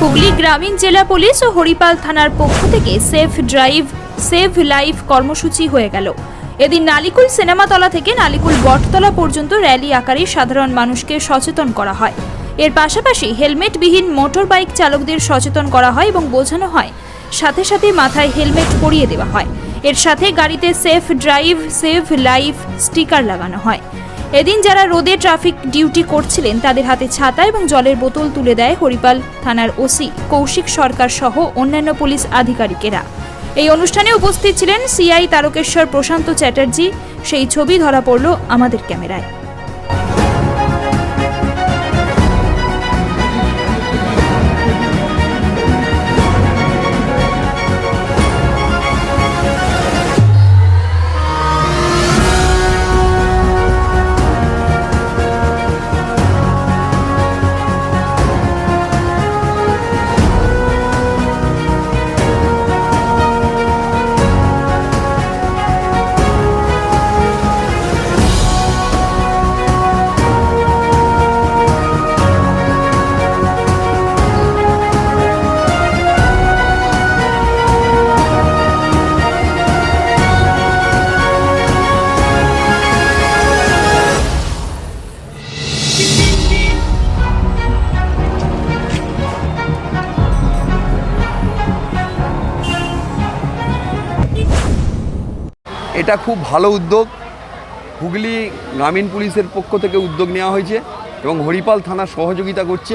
হুগলি গ্রামীণ জেলা পুলিশ ও হরিপাল থানার পক্ষ থেকে সেফ ড্রাইভ, সেভ লাইফ কর্মসূচি হয়ে গেল। এদিন নালিকুল সিনেমাতলা থেকে নালিকুল বটতলা পর্যন্ত র্যালি আকারে সাধারণ মানুষকে সচেতন করা হয়। এর পাশাপাশি হেলমেটবিহীন মোটর বাইক চালকদের সচেতন করা হয় এবং বোঝানো হয়, সাথে সাথে মাথায় হেলমেট পরিয়ে দেওয়া হয়। এর সাথে গাড়িতে safe drive, save life sticker লাগানো হয়। এদিন যারা রোদে ট্রাফিক ডিউটি করছিলেন, তাদের হাতে ছাতা এবং জলের বোতল তুলে দেয় হরিপাল থানার ওসি কৌশিক সরকার সহ অন্যান্য পুলিশ আধিকারিকেরা। এই অনুষ্ঠানে উপস্থিত ছিলেন সিআই তারকেশ্বর প্রশান্ত চ্যাটার্জি। সেই ছবি ধরা পড়ল আমাদের ক্যামেরায়। এটা খুব ভালো উদ্যোগ। হুগলি গ্রামীণ পুলিশের পক্ষ থেকে উদ্যোগ নেওয়া হয়েছে এবং হরিপাল থানা সহযোগিতা করছে।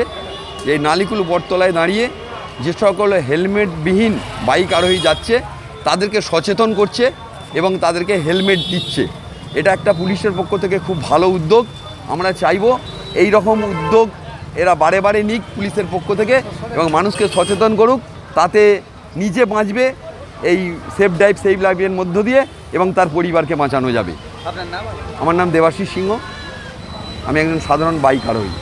এই নালিকুল বটতলায় দাঁড়িয়ে যে সকল হেলমেটবিহীন বাইক আরোহী যাচ্ছে, তাদেরকে সচেতন করছে এবং তাদেরকে হেলমেট দিচ্ছে। এটা একটা পুলিশের পক্ষ থেকে খুব ভালো উদ্যোগ। আমরা চাইব এই রকম উদ্যোগ এরা বারে বারে নিক পুলিশের পক্ষ থেকে এবং মানুষকে সচেতন করুক, তাতে নিজে বাঁচবে এই সেফ ডাইভ সেফ লাইফের মধ্য দিয়ে এবং তার পরিবারকে বাঁচানো যাবে। আমার নাম দেবাশিস সিংহ। আমি একজন সাধারণ বাইকার আরোহী